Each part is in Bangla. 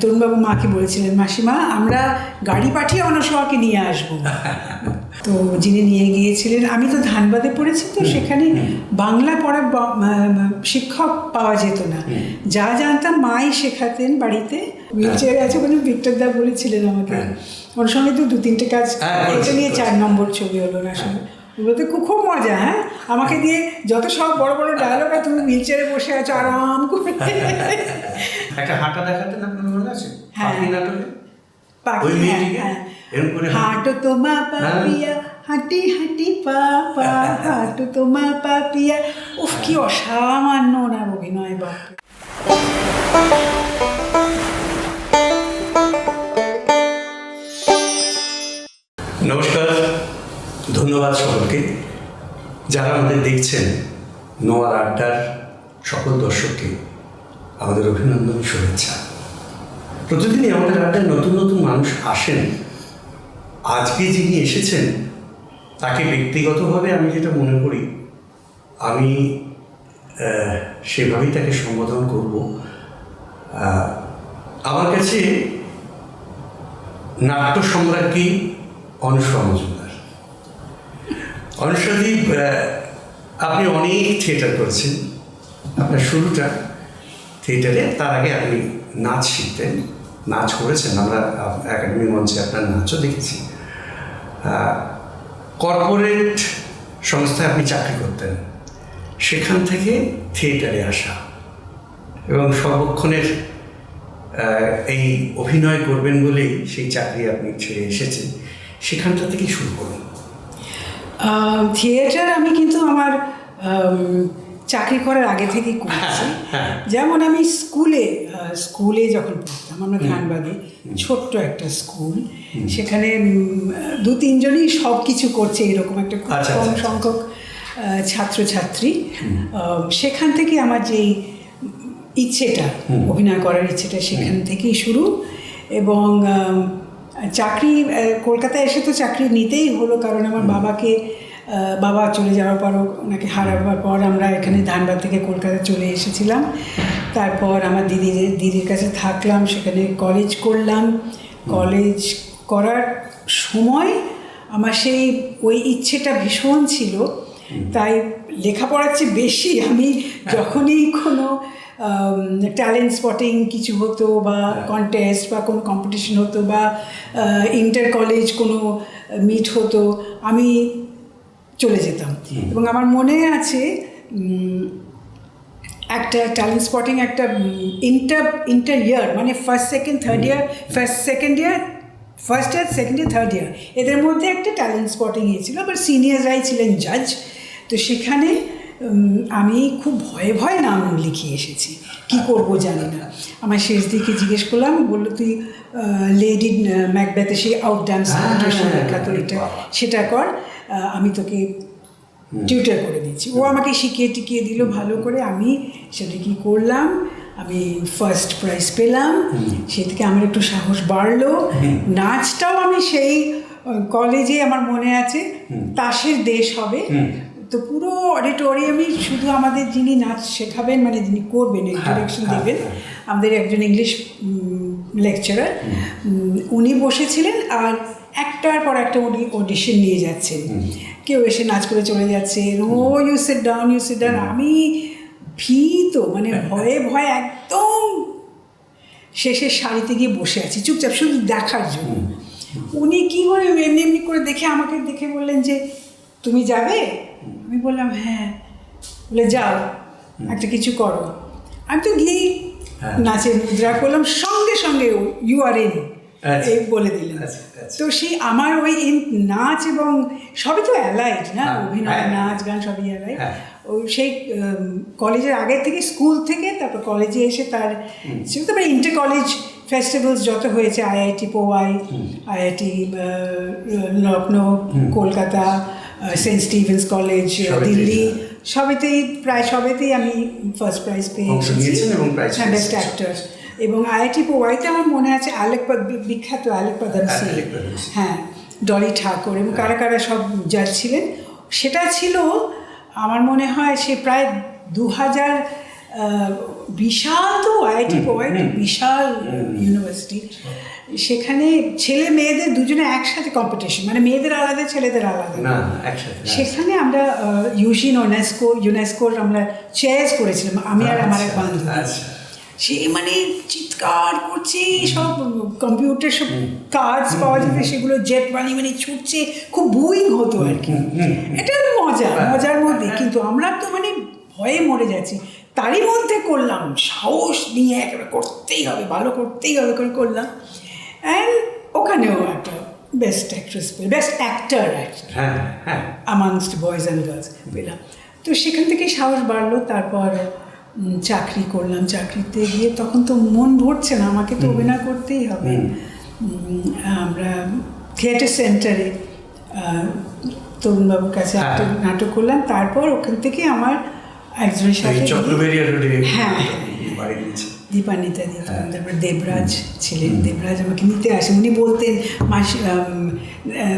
তরুণবাবু মাকে বলেছিলেন? মাসিমা আমরা গাড়ি পাঠিয়ে অনসভাকে নিয়ে আসব। তো যিনি নিয়ে গিয়েছিলেন আমি তো ধানবাদে পড়েছি তো সেখানে বাংলা পড়া শিক্ষক পাওয়া যেত না। যা জানতাম মাই শেখাতেন বাড়িতে। হুইল চেয়ারে আছে ওখানে ভিক্টর দা বলেছিলেন আমাকে। ওর সঙ্গে তো দু তিনটে কাজ হ্যাঁ, এটা নিয়ে চার নম্বর ছবি হলো না সঙ্গে। ওগুলোতে খুব খুব মজা হ্যাঁ? আমাকে দিয়ে যত সব বড় বড় ডায়লগ আর তুমি হুইল চেয়ারে বসে আছো আরাম করে। একটা হাঁটা দেখাতেন আপনার মনে আছে? হ্যাঁ। পাখি নাটকে ওই হ্যাঁ, মেয়েটিকে? হ্যাঁ। এরকম করে হাঁটো? তোমা পাপিয়া হাঁটি হাঁটি পাপা হাঁটো তোমা পাপিয়া। উফ কি অসামান্য ওনার অভিনয় বাপ ধন্যবাদ সকলকে যারা আমাদের দেখছেন নোয়ার আড্ডার সকল দর্শককে আমাদের অভিনন্দন, শুভেচ্ছা। প্রতিদিনই আমাদের আড্ডায় নতুন নতুন মানুষ আসেন। আজকে যিনি এসেছেন, তাকে ব্যক্তিগতভাবে আমি যেটা মনে করি, আমি সেভাবেই তাকে সম্বোধন করব। আমার কাছে নাট্য সম্রাজ্ঞী অনুষ্কা মজুমদার। অনুষ্কাদি আপনি অনেক থিয়েটার করেছেন। আপনার শুরুটা থিয়েটারে, তার আগে আপনি নাচ শিখতেন, নাচ করেছেন। আমরা একাডেমি মঞ্চে আপনার নাচও দেখেছি। কর্পোরেট সংস্থায় আপনি চাকরি করতেন। সেখান থেকে থিয়েটারে আসা এবং সর্বক্ষণের এই অভিনয় করবেন বলেই সেই চাকরি আপনি ছেড়ে এসেছেন। সেখানটা থেকে শুরু করুন। থিয়েটার আমি কিন্তু আমার চাকরি করার আগে থেকেই করেছি। হ্যাঁ। যেমন আমি স্কুলে স্কুলে যখন পড়তাম আমরা ধানবাদে ছোট্ট একটা স্কুল। সেখানে দু তিনজনই সব কিছু করছে এরকম একটা খুব আচ্ছা, কম আচ্ছা। সংখ্যক ছাত্রছাত্রী। সেখান থেকে আমার যেই ইচ্ছেটা অভিনয় করার ইচ্ছেটা সেখান থেকেই শুরু। এবং চাকরি কলকাতায় এসে তো চাকরি নিতেই হলো কারণ আমার বাবাকে বাবা চলে যাওয়ার পর ওনাকে হারাবার পর আমরা এখানে ধানবাদ থেকে কলকাতা চলে এসেছিলাম। তারপর আমার দিদি দিদির কাছে থাকলাম সেখানে কলেজ করলাম। কলেজ করার সময় আমার সেই ওই ইচ্ছেটা ভীষণ ছিল। তাই লেখাপড়ার চেয়ে বেশি আমি যখনই কোনো ট্যালেন্ট স্পটিং কিছু হতো বা কন্টেস্ট বা কোনো কম্পিটিশন হতো বা ইন্টার কলেজ কোনো মিট হতো আমি চলে যেতাম। এবং আমার মনে আছে একটা ট্যালেন্ট স্পটিং একটা ইন্টার ইন্টার ইয়ার মানে first second third year first second year first year second year third year এদের মধ্যে একটা ট্যালেন্ট স্পটিং হয়েছিল আবার সিনিয়ররাই ছিলেন জাজ তো সেখানে আমি খুব ভয়ে ভয়ে নাম লিখিয়ে এসেছি কি করব জানি না। আমার শেষ দিকে জিজ্ঞেস করলাম বলল তুই লেডি ম্যাকবেথে সেই আউট ডান্স বিখ্যাত এটা সেটা কর। আমি তোকে টিউটার করে দিচ্ছি ও আমাকে শিখিয়ে টিকিয়ে দিল ভালো করে। আমি সেটা কি করলাম? আমি ফার্স্ট প্রাইজ পেলাম। সে থেকে আমার একটু সাহস বাড়লো। নাচটাও আমি সেই কলেজে আমার মনে আছে। তাসের দেশ হবে। তো পুরো অডিটোরিয়ামে শুধু আমাদের যিনি নাচ শেখাবেন মানে যিনি করবেন ডিরেকশন হ্যাঁ, দেবেন হ্যাঁ। আমাদের একজন ইংলিশ লেকচারার উনি বসেছিলেন। আর একটার পর একটা উনি অডিশন নিয়ে যাচ্ছেন। কেউ এসে নাচ করে চলে যাচ্ছে ও you sit down you sit down আমি ভীত মানে ভয়ে ভয়ে একদম শেষের শাড়িতে গিয়ে বসে আছি চুপচাপ শুধু দেখার জন্য। উনি কী করে এমনি এমনি করে দেখে আমাকে দেখে বললেন যে তুমি যাবে? আমি বললাম হ্যাঁ। বলে যাও একটা কিছু করো। আমি তো গিয়েই হ্যাঁ। নাচের মুদ্রা করলাম সঙ্গে সঙ্গে ইউ আর ইন। এই বলে দিলেন। আচ্ছা, আচ্ছা। তো সেই আমার ওই নাচ এবং সবই তো অ্যালাইড না? হ্যাঁ, অভিনয় হ্যাঁ। নাচ গান সবই অ্যালাইড। ওই সেই কলেজের আগের থেকে স্কুল থেকে তারপর কলেজে এসে তার তারপরে ইন্টার কলেজ ফেস্টিভ্যালস যত হয়েছে IIT Powai IIT Lucknow Kolkata Saint Stephen's College Delhi সবেতেই প্রায় সবেতেই আমি ফার্স্ট প্রাইজ পেয়ে অংশ এসেছি নিয়েছেন এবং prize হ্যাঁ বেস্ট। অ্যাক্টর এবং আইআইটি পোয়াইতে আমার মনে আছে আলেক বিখ্যাত আলেক পদম হ্যাঁ। হ্যাঁ ডলি ঠাকুর এবং কারা কারা সব জাজ ছিলেন সেটা ছিল আমার মনে হয় সে প্রায় দু হাজার বিশাল তো আইআইটি প্রোভাইড বিশাল ইউনিভার্সিটি। সেখানে ছেলে মেয়েদের দুজনে একসাথে কম্পিটিশন মানে মেয়েদের আলাদা ছেলেদের আলাদা। সেখানে আমরা ইউজিন ইউনেস্কো ইউনেস্কোর আমরা চেয়ার করেছিলাম আমি আর আমার এক বান্ধবী। আচ্ছা। সে মানে চিৎকার করছে সব কম্পিউটার সব কার্ডস পাওয়া যেত সেগুলো জেট বানিয়ে মানে ছুটছে খুব বুইং হতো আর কি। এটা মজা মজার মধ্যে। কিন্তু আমরা তো মানে ভয়ে মরে যাচ্ছি। তারই মধ্যে করলাম সাহস নিয়ে একেবারে করতেই হবে ভালো করতেই হবে করে করলাম। অ্যান্ড ওখানেও একটা বেস্ট অ্যাক্ট্রেস বেস্ট অ্যাক্টার হ্যাঁ হ্যাঁ। আমাংস্ট বয়েজ অ্যান্ড গার্লস পেলাম। তো সেখান থেকে সাহস বাড়লো তারপর চাকরি করলাম চাকরিতে গিয়ে তখন তো মন ভরছে না আমাকে তো অভিনয় করতেই হবে। আমরা থিয়েটার সেন্টারে তরুণবাবুর কাছে একটা হ্যাঁ। নাটক করলাম তারপর ওখান থেকে আমার একজনের সাথে হ্যাঁ। বাড়ি দিয়েছে দীপান্বিতা দিত তারপর দেবরাজ ছিলেন। দেবরাজ আমাকে নিতে আসে উনি বলতেন মাসি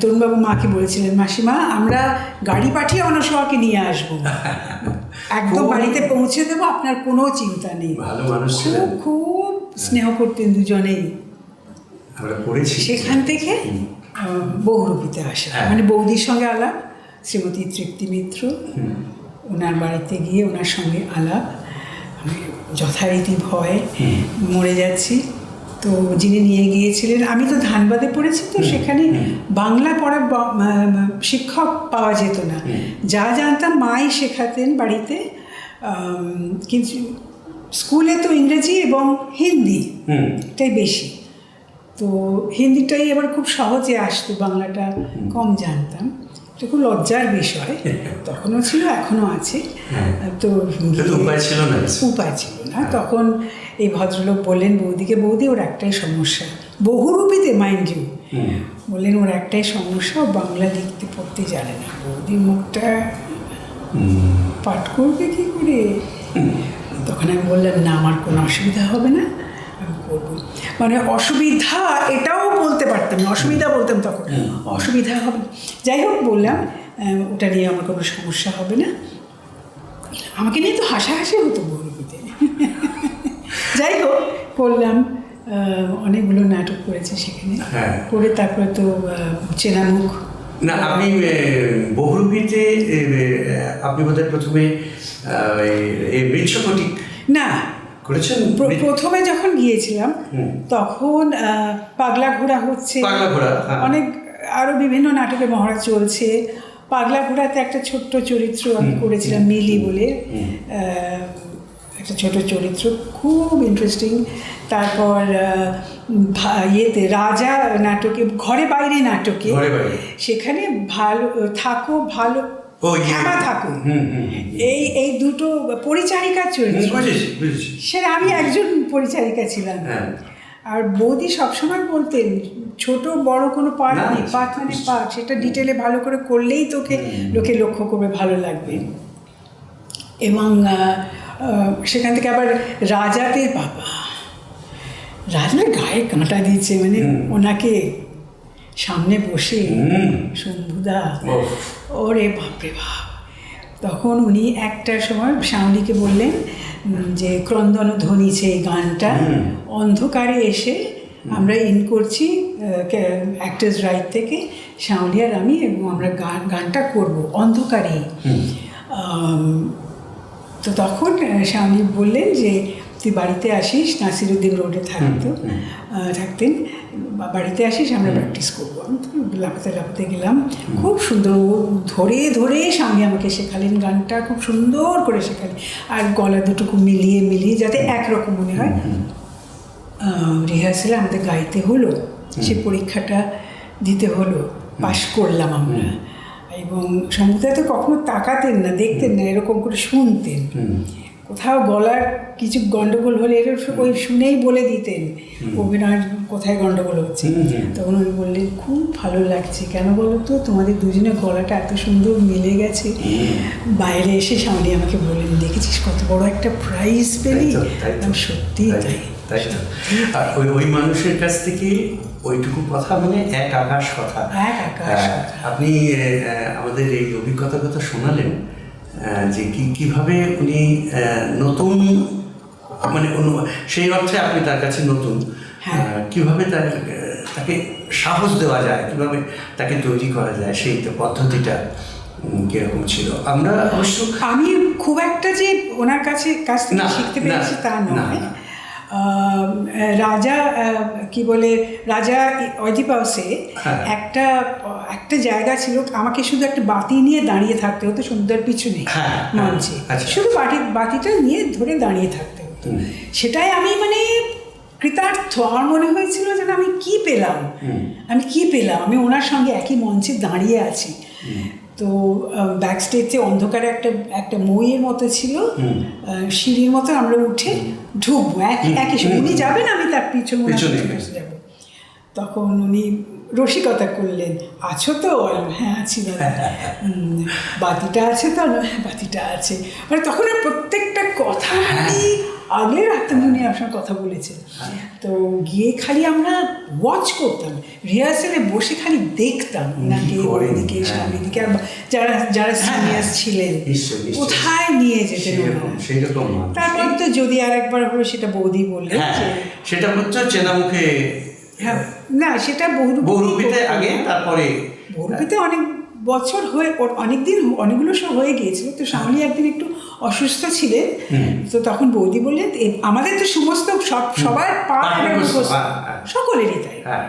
তরুণবাবু মাকে বলেছিলেন মাসিমা আমরা গাড়ি পাঠিয়ে অনসভাকে নিয়ে আসব। একদম বাড়িতে পৌঁছে দেবো আপনার কোনো চিন্তা নেই। ভালো মানুষ ছিলেন। খুব খুব স্নেহ করতেন দুজনেই। আমরা পড়েছি। সেখান থেকে বহুরূপীতে আসা। হ্যাঁ। মানে বৌদির সঙ্গে আলাপ শ্রীমতী তৃপ্তি মিত্র ওনার বাড়িতে গিয়ে ওনার সঙ্গে আলাপ। আমি যথারীতি ভয় মরে যাচ্ছি। তো যিনি নিয়ে গিয়েছিলেন আমি তো ধানবাদে পড়েছি তো সেখানে বাংলা পড়া শিক্ষক পাওয়া যেত না। যা জানতাম মাই শেখাতেন বাড়িতে কিন্তু স্কুলে তো ইংরেজি এবং হিন্দি এটাই বেশি। তো হিন্দিটাই এবার খুব সহজে আসতো বাংলাটা কম জানতাম। এটা খুব লজ্জার বিষয়। তখনও ছিল এখনও আছে। হ্যাঁ। তো উপায় ছিল না উপায় ছিল না। তখন এই ভদ্রলোক বললেন বৌদিকে বৌদি ওর একটাই সমস্যা। বহুরূপীতে মাইন্ড ইউ বললেন ওর একটাই সমস্যা বাংলা লিখতে পড়তে জানে না। বৌদির মুখটা পাঠ করবে কি করে? তখন আমি বললাম না আমার কোনো অসুবিধা হবে না আমি করব। মানে অসুবিধা এটাও বলতে পারতাম না অসুবিধা বলতাম তখন। অসুবিধা হবে যাই হোক বললাম ওটা নিয়ে আমার কোনো সমস্যা হবে না। আমাকে নিয়ে তো হাসাহাসি হতো বৌরূপীতে যাই হোক করলাম অনেকগুলো নাটক করেছি সেখানে। হ্যাঁ। করে তারপরে তো চেনা মুখ। না আপনি এ, বহুরূপীতে আপনি বোধহয় প্রথমে না করেছেন? প্রথমে যখন গিয়েছিলাম তখন পাগলা ঘোড়া হচ্ছে হ্যাঁ। অনেক আরও বিভিন্ন নাটকে মহড়া চলছে। পাগলা ঘোড়াতে একটা ছোট্ট চরিত্র আমি করেছিলাম মিলি বলে। একটা ছোট চরিত্র খুব ইন্টারেস্টিং তারপর ইয়েতে রাজা নাটকে ঘরে বাইরে নাটকে সেখানে ভালো থাকো ভালো হুম, হুম, এই এই দুটো পরিচারিকার চরিত্র বুঝেছি আমি একজন পরিচারিকা ছিলাম। হ্যাঁ। আর বৌদি সবসময় বলতেন ছোট বড় কোনো পার্ট নেই পার্ট মানে পার্ট। সেটা ডিটেলে ভালো করে করলেই তোকে লোকে লক্ষ্য করবে ভালো লাগবে। এবং সেখান থেকে আবার রাজাতে বাবা রাজার গায়ে কাঁটা দিয়েছে মানে ওনাকে সামনে বসে। শম্ভুদা। ওরে বাপরে বাপ। তখন উনি একটা সময় শ্যামলীকে বললেন যে ক্রন্দন ধ্বনিছে এই গানটা অন্ধকারে এসে আমরা ইন করছি অ্যাক্টার্স রাইট থেকে শ্যামলী আর আমি এবং আমরা গান গানটা করব অন্ধকারেই তো তখন শ্যামলী বললেন যে তুই বাড়িতে আসিস নাসিরুদ্দিন রোডে থাকতো থাকতেন। বাড়িতে আসিস আমরা প্র্যাকটিস করব। আমি তো লাফাতে লাফাতে গেলাম। খুব সুন্দর ধরে ধরে স্বামী আমাকে শেখালেন গানটা খুব সুন্দর করে শেখালেন। আর গলা দুটুকু মিলিয়ে মিলিয়ে যাতে একরকম মনে হয়। রিহার্সেলে আমাদের গাইতে হলো সে পরীক্ষাটা দিতে হলো পাশ করলাম আমরা। এবং সমুদ্রে তো কখনো তাকাতেন না দেখতেন না এরকম করে শুনতেন। কোথাও গলার কিছু গন্ডগোল হলে এর ওই শুনেই বলে দিতেন অভিনয় কোথায় গন্ডগোল হচ্ছে? তখন উনি বললেন খুব ভালো লাগছে। কেন বলো তো তোমাদের দুজনের গলাটা এত সুন্দর মিলে গেছে। বাইরে এসে সামনে আমাকে বললেন দেখেছিস কত বড় একটা প্রাইজ পেলি? সত্যি তাই আর ওই ওই মানুষের কাছ থেকে ওইটুকু কথা মানে এক আকাশ কথা। আকাশ আপনি আমাদের এই অভিজ্ঞতার কথা শোনালেন। যে কি কীভাবে উনি নতুন মানে সেই অর্থে আপনি তার কাছে নতুন হ্যাঁ। কীভাবে তার তাকে সাহস দেওয়া যায় কীভাবে তাকে তৈরি করা যায় সেই পদ্ধতিটা কীরকম ছিল? আমরা অবশ্য আমি খুব একটা যে ওনার কাছে কাজ শিখতে পেরেছি তা নয়। রাজা কি বলে রাজা অজিপাউসে হ্যাঁ। একটা একটা জায়গা ছিল আমাকে শুধু একটা বাতি নিয়ে দাঁড়িয়ে থাকতে হতো সুন্দর পিছনে হ্যাঁ, হ্যাঁ, মঞ্চে। আচ্ছা। শুধু বাটি বাতিটা নিয়ে ধরে দাঁড়িয়ে থাকতে হতো। সেটাই আমি মানে কৃতার্থ। আমার মনে হয়েছিল যেন আমি কি পেলাম? আমি কি পেলাম? আমি ওনার সঙ্গে একই মঞ্চে দাঁড়িয়ে আছি। তো ব্যাক স্টেজে অন্ধকারে একটা একটা মইয়ের মতো ছিল। সিঁড়ির মতো আমরা উঠে ঢুকবো। একই একই উনি যাবেন আমি তার পিছন। যাব। তখন উনি রসিকতা করলেন। আছো তো? হ্যাঁ আছি দাদা। বাতিটা আছে তো? হ্যাঁ বাতিটা আছে। মানে তখন প্রত্যেকটা কথা আগলে রাখতাম উনি আপনার কথা বলেছেন তো গিয়ে খালি আমরা ওয়াচ করতাম রিহার্সেলে বসে খালি দেখতাম ওনাকে হ্যাঁ। সামনে দিকে আর যারা যারা সিনিয়র ছিলেন নিশ্চয়ই, নিশ্চয়ই। কোথায় নিয়ে যেতেন। তারপর তো যদি আর একবার হলো সেটা বৌদি বললেন হ্যাঁ সেটা হচ্ছে চেনা মুখে হ্যাঁ না সেটা বহুরূপী বহুরূপীতে আগে তারপরে বহুরূপীতে অনেক বছর হয়ে ওর অনেক দিন অনেকগুলো সব হয়ে গিয়েছিল তো সামনে একদিন একটু অসুস্থ ছিলেন তো তখন বৌদি বললেন আমাদের তো সমস্ত সব সবার পা। হ্যাঁ, হ্যাঁ। সকলেরই তাই। হ্যাঁ।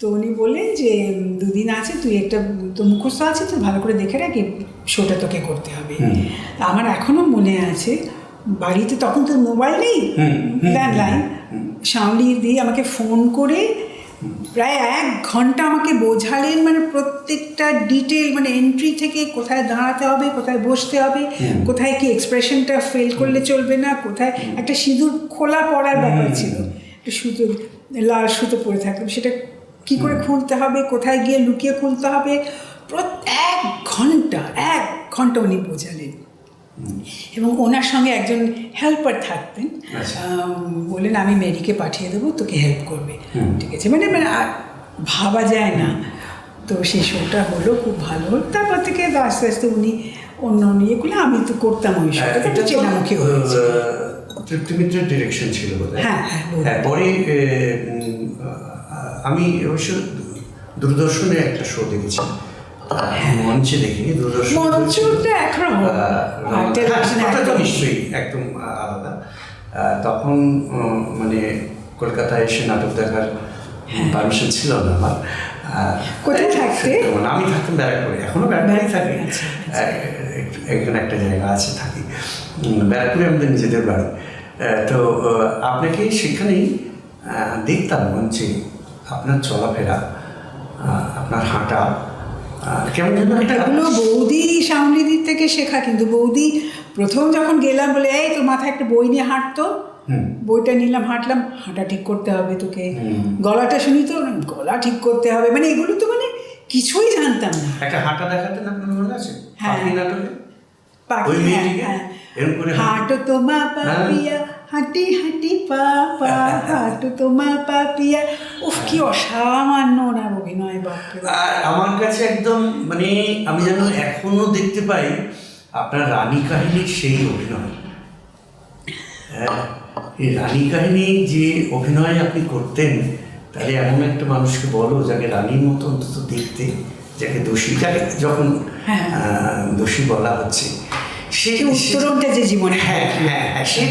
তো উনি বললেন যে দুদিন আছে তুই একটা তো মুখস্থ আছে তুই ভালো করে দেখে রাখি শোটা তোকে করতে হবে। আমার এখনও মনে আছে বাড়িতে তখন তো মোবাইল নেই ল্যান্ডলাইন সাউন্ডি দিয়ে আমাকে ফোন করে প্রায় এক ঘণ্টা আমাকে বোঝালেন মানে প্রত্যেকটা ডিটেল মানে এন্ট্রি থেকে কোথায় দাঁড়াতে হবে কোথায় বসতে হবে কোথায় কি এক্সপ্রেশনটা ফেল করলে চলবে না কোথায় একটা সিঁদুর খোলা পড়ার ব্যাপার ছিল। একটা সুতো লাল সুতো পরে থাকতাম সেটা কি করে খুলতে হবে কোথায় গিয়ে লুকিয়ে খুলতে হবে এক ঘণ্টা এক ঘণ্টা উনি বোঝালেন। এবং ওনার সঙ্গে একজন হেল্পার থাকতেন। আচ্ছা। বললেন আমি মেরিকে পাঠিয়ে দেবো তোকে হেল্প করবে। ঠিক আছে মানে মানে ভাবা যায় না। তো সেই শোটা হলো খুব ভালো হলো। তারপর থেকে আস্তে আস্তে উনি অন্য অন্য ইয়েগুলো আমি তো করতাম ওই শোটা। হ্যাঁ, চেনামুখী হয়েছে। তৃপ্তিমিত্রের ডিরেকশন ছিল বোধ হ্যাঁ, হ্যাঁ, পরে উম, আহ, আমি অবশ্য দূরদর্শনে একটা শো দেখেছি। মঞ্চে দেখিনি দূরদর্শন মঞ্চটা একরকম তো নিশ্চয়ই একদম আলাদা। তখন মানে কলকাতায় এসে নাটক দেখার পারমিশন ছিল না আমার। কোথায় থাকতে? আমি থাকতাম ব্যারাকপুরে এখনও ব্যারাকপুরেই থাকি। আচ্ছা, এখানে একটা জায়গা আছে থাকি। ব্যারাকপুরে আমাদের নিজেদের বাড়ি। তো আপনাকে সেখানেই দেখতাম মঞ্চে আপনার চলাফেরা আপনার হাঁটা। কেমন যেন একটা এগুলো বৌদি সামনেদির থেকে শেখা কিন্তু বৌদি প্রথম যখন গেলাম বলে এই তোর মাথায় একটা বই নিয়ে হাঁটতো। বইটা নিলাম হাঁটলাম হাঁটা ঠিক করতে হবে তোকে। গলাটা শুনি তো গলা ঠিক করতে হবে। মানে এগুলো তো মানে কিছুই জানতাম না। একটা হাঁটা দেখাতেন আপনার মনে আছে? হ্যাঁ। হ্যাঁ, হ্যাঁ। হাঁটো তোমা পাপিয়া হাঁটি হাঁটি পাপা হাঁটো তোমা পাপিয়া। কি অসামান্য ওনার অভিনয় আর আমার কাছে একদম মানে আমি যেন এখনও দেখতে পাই আপনার রানী কাহিনীর সেই অভিনয়। হ্যাঁ, এই রানী কাহিনী যে অভিনয় আপনি করতেন তাহলে এমন একটা মানুষকে বলো যাকে রানীর মতো অন্তত দেখতে যাকে দোষী যাকে যখন হ্যাঁ। দোষী বলা হচ্ছে সে সে উত্তরণটা যে জীবনে হ্যাঁ হ্যাঁ হ্যাঁ সে